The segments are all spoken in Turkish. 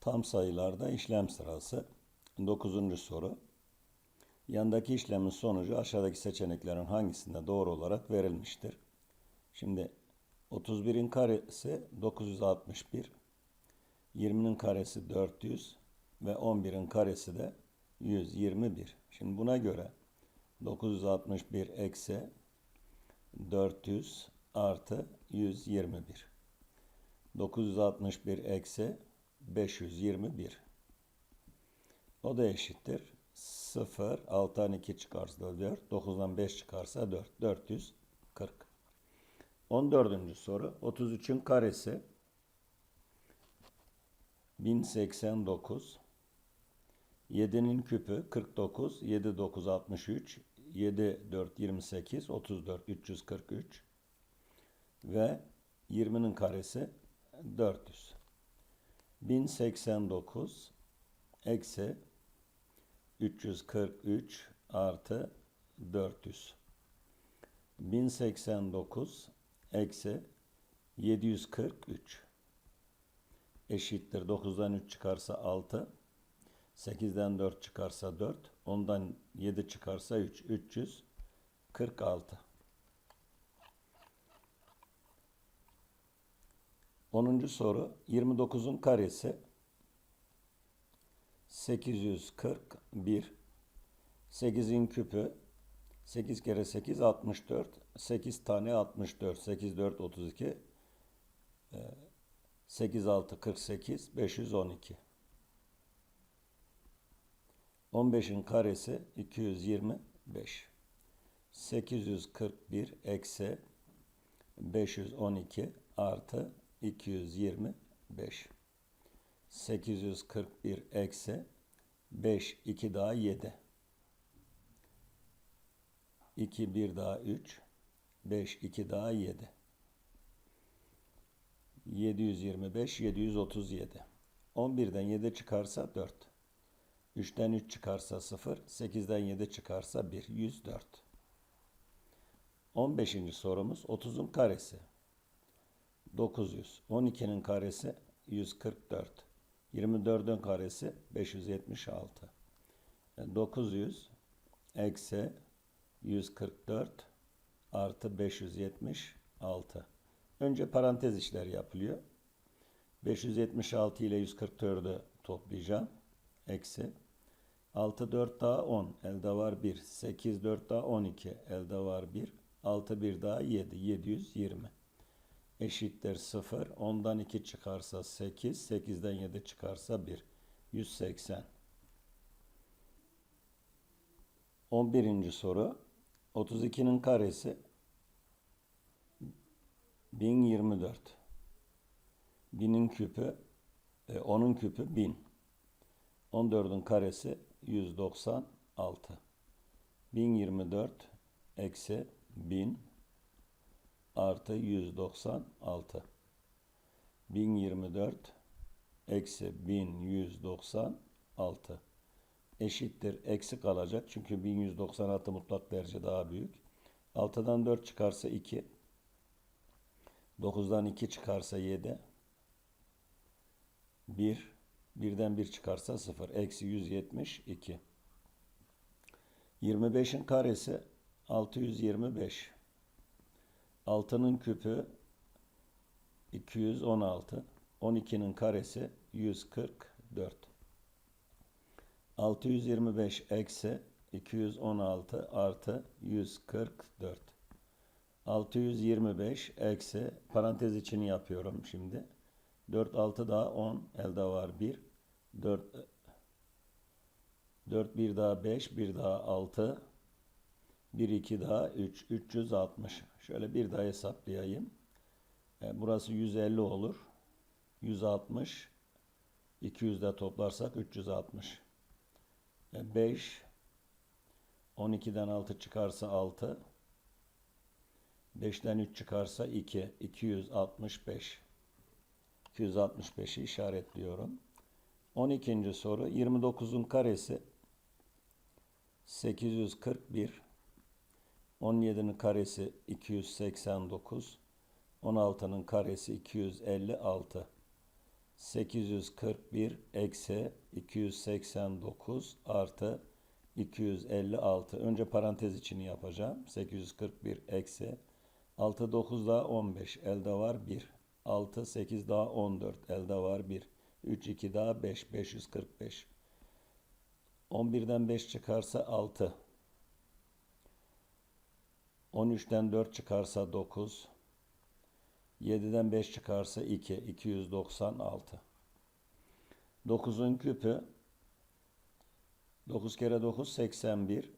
Tam sayılarda işlem sırası. 9. soru. Yandaki işlemin sonucu aşağıdaki seçeneklerin hangisinde doğru olarak verilmiştir? Şimdi 31'in karesi 961, 20'nin karesi 400 ve 11'in karesi de 121. Şimdi buna göre 961 eksi 400 artı 121. 961 eksi 521. O da eşittir. 0, 6'dan 2 çıkarsa 4, 9'dan 5 çıkarsa 4, 440. 14. soru, 33'ün karesi 1089, 7'nin küpü 49, 7 9 63, 7 4 28, 34 343 ve 20'nin karesi 400. 1089 eksi 343 artı 400. 1089 eksi 743 eşittir. 9'dan 3 çıkarsa 6, 8'den 4 çıkarsa 4, 10'dan 7 çıkarsa 3, 346. 10. soru 29'un karesi. 841 8'in küpü 8 kere 8 64 8 tane 64 8 4 32 8 6 48 512 15'in karesi 225 841 eksi 512 artı 225 841 eksi 5 2 daha 7 2 1 daha 3 5 2 daha 7 725 737 11'den 7 çıkarsa 4 3'ten 3 çıkarsa 0 8'den 7 çıkarsa 1 104 15. sorumuz 30'un karesi 900 12'nin karesi 144 24'ün karesi 576 900 eksi 144 artı 576 önce parantez işleri yapılıyor. 576 ile 144'ü toplayacağım. Eksi. 6 4 daha 10 elde var 1 8 4 daha 12 elde var 1 6 1 daha 7 720 eşittir 0. 10'dan 2 çıkarsa 8. 8'den 7 çıkarsa 1. 180. 11. soru. 32'nin karesi 1024. 1000'in küpü, 10'un küpü 1000. 14'ün karesi 196. 1024 eksi 1000 artı 196. 1024 eksi 1196 eşittir. Eksi kalacak. Çünkü 1196 mutlak derece daha büyük. 6'dan 4 çıkarsa 2. 9'dan 2 çıkarsa 7. 1. 1'den 1 çıkarsa 0. Eksi 172. 25'in karesi 625. 6'nın küpü 216. 12'nin karesi 144. 625 eksi 216 artı 144. 625 eksi parantez içini yapıyorum şimdi. 4 6 daha 10 elde var 1. 4 4 1 daha 5 1 daha 6 1 2 daha 3 360. Şöyle bir daha hesaplayayım. E, burası 150 olur. 160 200 de toplarsak 360. E, 5 12'den 6 çıkarsa 6 5'ten 3 çıkarsa 2 265 265'i işaretliyorum. 12. soru 29'un karesi 841 17'nin karesi 289. 16'nın karesi 256. 841 eksi 289 artı 256. Önce parantez içini yapacağım. 841 eksi 6 9 daha 15 elde var 1. 6 8 daha 14 elde var 1. 3 2 daha 5 545. 11'den 5 çıkarsa 6. 13'ten 4 çıkarsa 9. 7'den 5 çıkarsa 2. 296. 9'un küpü 9 kere 9 81.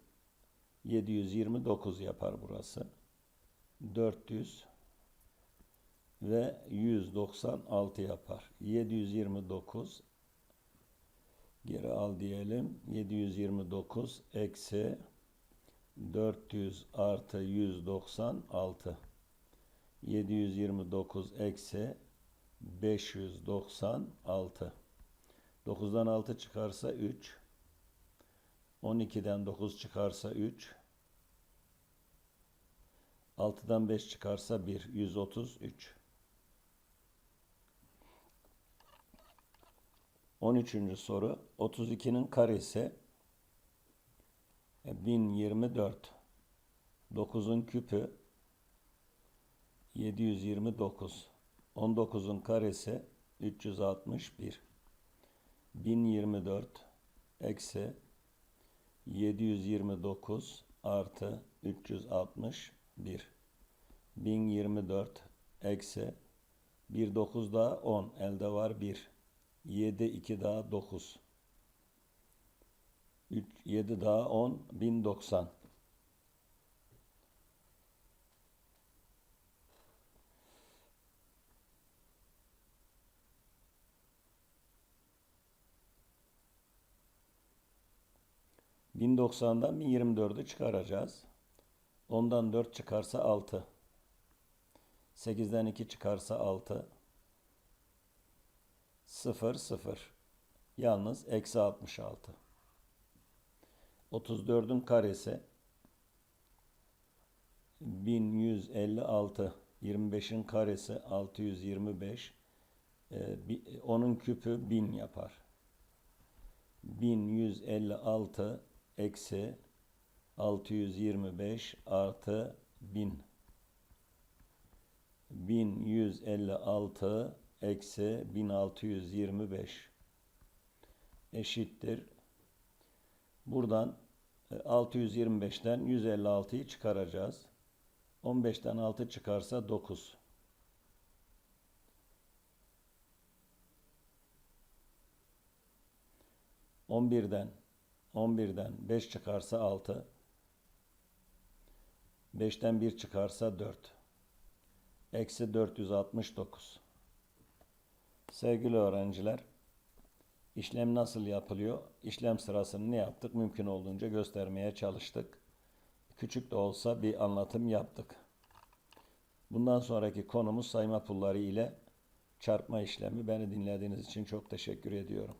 729 yapar burası. 400 ve 196 yapar. 729 geri al diyelim. 729 eksi 400 artı 196 729 eksi 596 9'dan 6 çıkarsa 3 12'den 9 çıkarsa 3 6'dan 5 çıkarsa 1 133 13. soru 32'nin karesi 1024 9'un küpü 729 19'un karesi 361 1024 eksi 729 artı 361 1024 eksi 1 9 daha 10 elde var 1 7 2 daha 9 3 7 daha 10 1090 1090'dan 1024'ü çıkaracağız. Ondan 4 çıkarsa 6. 8'den 2 çıkarsa 6. 0 0. Yalnız eksi 66. 34'ün karesi 1156. 25'in karesi 625. Ee, bi- onun küpü 1000 yapar. 1156 eksi 625 artı 1000. 1156 eksi 1625 eşittir. Buradan e, 625'ten 156'yı çıkaracağız. 15'ten 6 çıkarsa 9. On birden 11'den 5 çıkarsa 6. 5'ten 1 çıkarsa 4. Eksi 469. Sevgili öğrenciler, işlem nasıl yapılıyor? İşlem sırasını ne yaptık? Mümkün olduğunca göstermeye çalıştık. Küçük de olsa bir anlatım yaptık. Bundan sonraki konumuz sayma pulları ile çarpma işlemi. Beni dinlediğiniz için çok teşekkür ediyorum.